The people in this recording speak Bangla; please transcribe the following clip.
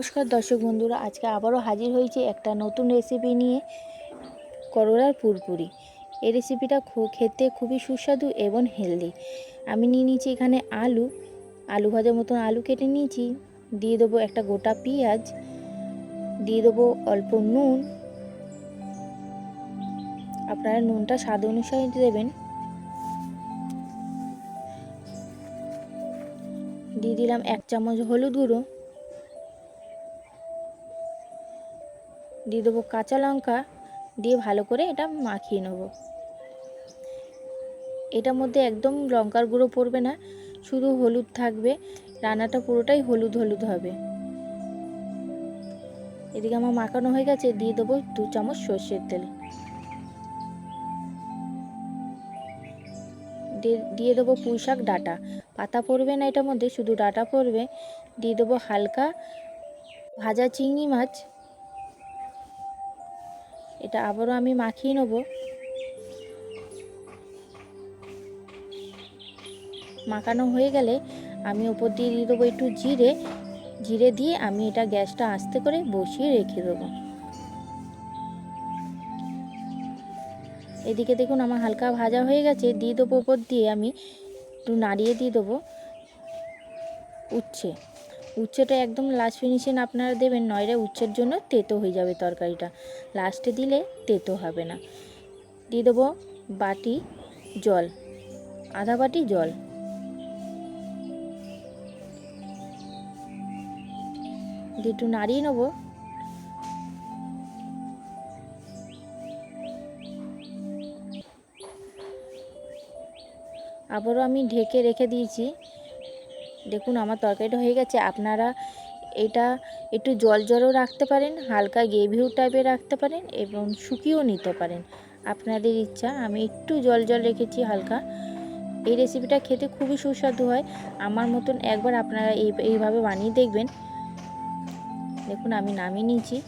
নমস্কার দর্শক বন্ধুরা, আজকে আবারও হাজির হয়েছে একটা নতুন রেসিপি নিয়ে, করলার পুরপুরি। এই রেসিপিটা খেতে খুবই সুস্বাদু এবং হেলদি আমি নিয়ে নিয়েছি এখানে আলু আলু ভাজার মতন আলু কেটে নিয়েছি। দিয়ে দেবো একটা গোটা পেঁয়াজ, দিয়ে দেবো অল্প নুন। আপনারা নুনটা স্বাদ অনুসারে দেবেন। দিয়ে দিলাম এক চামচ হলুদ গুঁড়ো। দিয়ে দেবো কাঁচা লঙ্কা দিয়ে ভালো করে এটা মাখিয়ে নেব। এটার মধ্যে একদম লঙ্কার গুঁড়ো পড়বে না, শুধু হলুদ থাকবে, রান্নাটা পুরোটাই হলুদ হলুদ হবে। এদিকে আমার মাখানো হয়ে গেছে, দিয়ে দেবো দু চামচ সর্ষের তেল। দিয়ে- দেবো পুঁই শাক ডাটা। পাতা পড়বে না এটার মধ্যে, শুধু ডাটা পড়বে। দিয়ে দেবো হালকা ভাজা চিংড়ি মাছ এটা আবারও আমি মাখিয়ে নেব। মাখানো হয়ে গেলে আমি ওপর দিয়ে দিয়ে দেবো একটু জিরে। জিরে দিয়ে আমি এটা গ্যাসটা আস্তে করে বসিয়ে রেখে দেবো। এদিকে দেখুন আমার হালকা ভাজা হয়ে গেছে। দিয়ে দেবো ওপর দিয়ে আমি একটু নাড়িয়ে দিয়ে দেবো। উচ্ছে। উচ্ছেটা একদম লাস্ট ফিনিশিং আপনারা দেবেন নইলে উচ্ছের জন্য তেতো হয়ে যাবে তরকারিটা। লাস্টে দিলে তেতো হবে না। দিয়ে দেবো বাটি জল, আধা বাটি জল। দিয়ে একটু নাড়িয়ে নেব। আবারও আমি ঢেকে রেখে দিয়েছি। দেখুন, আমার তরকারিটা হয়ে গেছে। আপনারা এটা একটু জল জলও রাখতে পারেন, হালকা গ্রেভিও টাইপের রাখতে পারেন এবং শুকিয়েও নিতে পারেন। আপনাদের ইচ্ছা, আমি একটু জল জল রেখেছি হালকা। এই রেসিপিটা খেতে খুবই সুস্বাদু হয়। আমার মতন একবার আপনারা এই, এইভাবে বানিয়ে দেখবেন। দেখুন, আমি নামিয়ে নিয়েছি।